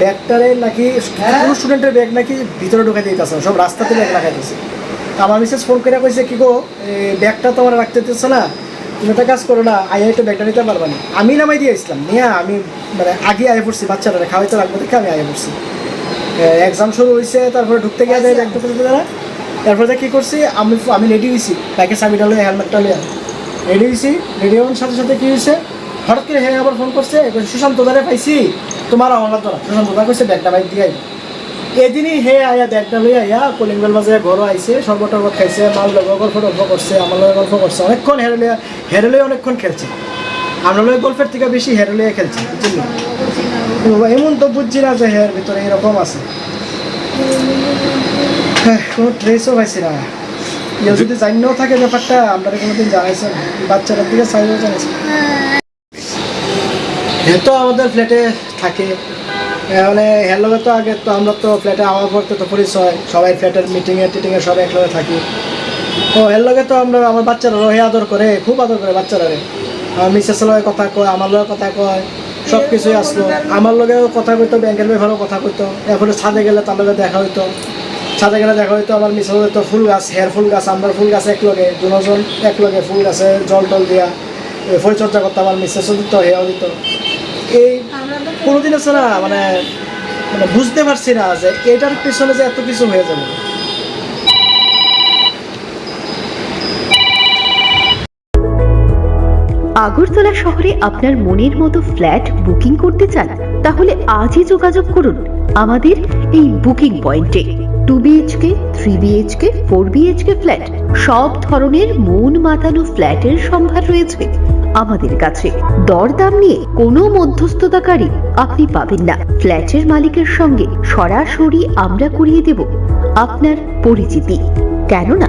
ব্যাগটারে নাকি হ্যাঁ। কোনো স্টুডেন্টের ব্যাগ নাকি ভিতরে ঢুকাই দিতেছে সব রাস্তাতে ব্যাগ দিচ্ছে তা আমার মিসেস ফোন করে কইছে কি গো এই ব্যাগটা তো আমার রাখতে দিতেছে না তুমি একটা কাজ করো না আই তো ব্যাগটা নিতে পারবা না। আমি নামাই দিয়ে ইসলাম নিয়ে আমি মানে আগে আয় পড়ছি বাচ্চারা খাওয়াইতে লাগবে দেখে আমি আয় পড়ছি। এক্সাম শুরু হয়েছে তারপরে ঢুকতে গিয়ে যায় ব্যাগটা দেয় না। তারপরে কি করছি আমি আমি রেডি হয়েছি ব্যাগের চাবিটা লয়ে হেলমেটটা লয়ে। রেডি হয়েছি রেডি হওয়ার সাথে সাথে কি হয়েছে হঠাৎ করে হ্যাঁ আবার ফোন করছে সুশান্ত দারে পাইছি? তোমার আমার দা কইছে ব্যাগটা বাইক দিয়ে এদিনই হে আয়া ব্যাগটা লই আইয়া কলিং বেল বাজে ঘরও আইছে টর্বত খাইছে মাল লগে গল্প টল্প করছে আমার লগে গল্প করছে অনেকক্ষণ হেরে লইয়া অনেকক্ষণ খেলছে। আমরা লগে গল্পের থেকে বেশি হেরে খেলছে এমন তো বুঝছি না যে হের ভিতরে এরকম আছে। হ্যাঁ, কোনো ট্রেসও পাইছি না। কেউ যদি জানিও থাকে ব্যাপারটা আমরা কোনোদিন জানাইছেন। বাচ্চাটার দিকে চাইলেও জানাইছে না। তো আমাদের ফ্ল্যাটে থাকে। মানে হের তো আগে তো আমরা তো ফ্ল্যাটে আমার পর তো পরিচয়। সবাই ফ্ল্যাটের মিটিংয়ে টিটিংয়ে সবাই একলগে থাকি। ও এর তো আমরা, আমার বাচ্চারা রহে আদর করে, খুব আদর করে বাচ্চারা রে। আমার মিসেসের লগে কথা কয়, আমার লগে কথা কয় সব কিছুই আসলো। আমার লগেও কথা কইতো ব্যাংকের ব্যাপারেও কথা কইতো। এরপরে ছাদে গেলে তার দেখা হইতো। ছাদে গেলে দেখা হইতো, আমার মিসেস হইতো ফুল গাছ হেয়ার ফুল গাছ, আমরা ফুল গাছ এক লগে দুজন এক লগে ফুল গাছে জল টল দিয়া। পরিচর্যা করতো আমার মিসেসও দিত হেয়াও দিত এই কোনোদিন আছে না মানে মানে বুঝতে পারছি না যে এটার পিছনে যে এত কিছু হয়ে যাবে। আগরতলা শহরে আপনার মনের মতো ফ্ল্যাট বুকিং করতে চান, তাহলে আজই যোগাযোগ করুন। আমাদের এই বুকিং পয়েন্টে two BHK three BHK four BHK flat সব ধরনের মন মাতানো ফ্ল্যাটের সম্ভার রয়েছে। আমাদের কাছে দরদাম নিয়ে কোনো মধ্যস্থতাকারী আপনি পাবেন না। ফ্ল্যাটের মালিকের সঙ্গে সরাসরি আমরা করিয়ে দেব আপনার পরিচিতি। কেননা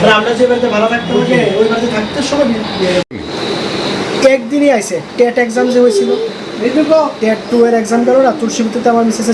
আর আমরা যে বাড়িতে ভাড়া ওই বাড়িতে থাকতে সময় একদিনই আইছে টেট এক্সাম যে হয়েছিল। টেট টু এর এক্সাম গেল না তুলসীপুতিতে আমার মিসেসের